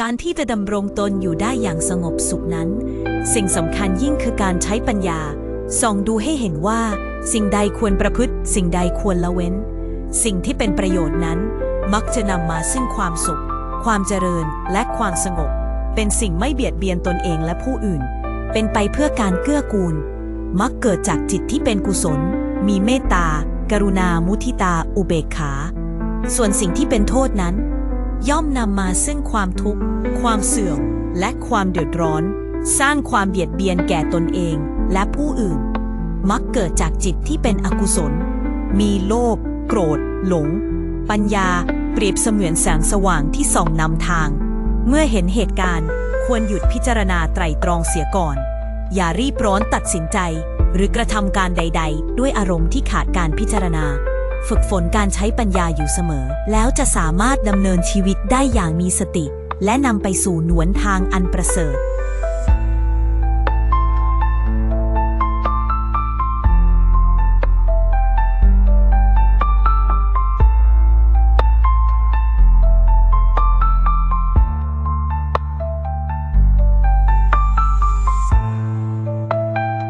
การที่จะดำรงตนอยู่ได้อย่างสงบสุขนั้น สิ่งสำคัญยิ่งคือการใช้ปัญญา ส่องดูให้เห็นว่า สิ่งใดควรประพฤติ สิ่งใดควรละเว้น สิ่งที่เป็นประโยชน์นั้น มักจะนำมาซึ่งความสุข ความเจริญและความสงบ เป็นสิ่งไม่เบียดเบียนตนเองและผู้อื่น เป็นไปเพื่อการเกื้อกูล มักเกิดจากจิตที่เป็นกุศล มีเมตตา กรุณา มุทิตา อุเบกขา ส่วนสิ่งที่เป็นโทษนั้น ย่อมนำมาซึ่งความทุกข์ ความเสื่อม และความเดือดร้อน สร้างความเบียดเบียนแก่ตนเองและผู้อื่น มักเกิดจากจิตที่เป็นอกุศล มีโลภโกรธ หลง ปัญญา เปรียบเสมือนแสงสว่างที่ส่องนำทาง เมื่อเห็นเหตุการณ์ ควรหยุดพิจารณาไตรตรองเสียก่อน อย่ารีบร้อนตัดสินใจ หรือกระทำการใด ๆ ด้วยอารมณ์ที่ขาดการพิจารณา ฝึกฝนการใช้ปัญญาอยู่เสมอ แล้วจะสามารถดำเนินชีวิตได้อย่างมีสติ และนำไปสู่หนวนทางอันประเสริฐ